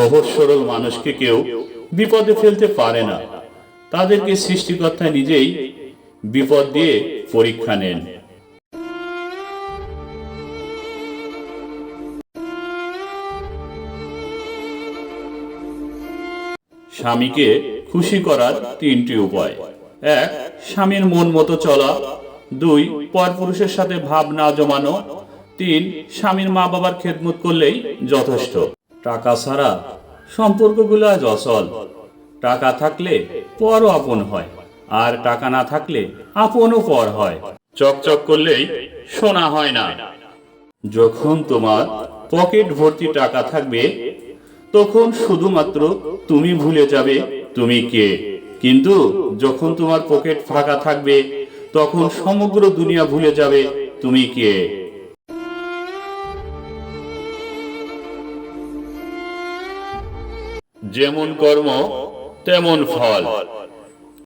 সহজ সরল মানুষকে কেউ বিপদে ফেলতে পারে না। তাদেরকে সৃষ্টিকর্তা নিজেই বিপদ দিয়ে পরীক্ষা নেন। স্বামীকে খুশি করার তিনটি উপায়। এক, স্বামীর মন মতো চলা। দুই, পরপুরুষের সাথে ভাব না জমানো। তিন, স্বামীর মা বাবার খেদমত করলেই যথেষ্ট। টাকা ছাড়া সম্পর্কগুলো আজ অসল টাকা থাকলে পরও আপন হয়, আর টাকা না থাকলে আপনও পর হয়। চকচক করলেই শোনা হয় না। যখন তোমার পকেট ভর্তি টাকা থাকবে, তখন শুধুমাত্র তুমি ভুলে যাবে তুমি কে। কিন্তু যখন তোমার পকেট ফাঁকা থাকবে, তখন সমগ্র দুনিয়া ভুলে যাবে তুমি কে। যেমন কর্ম তেমন ফল।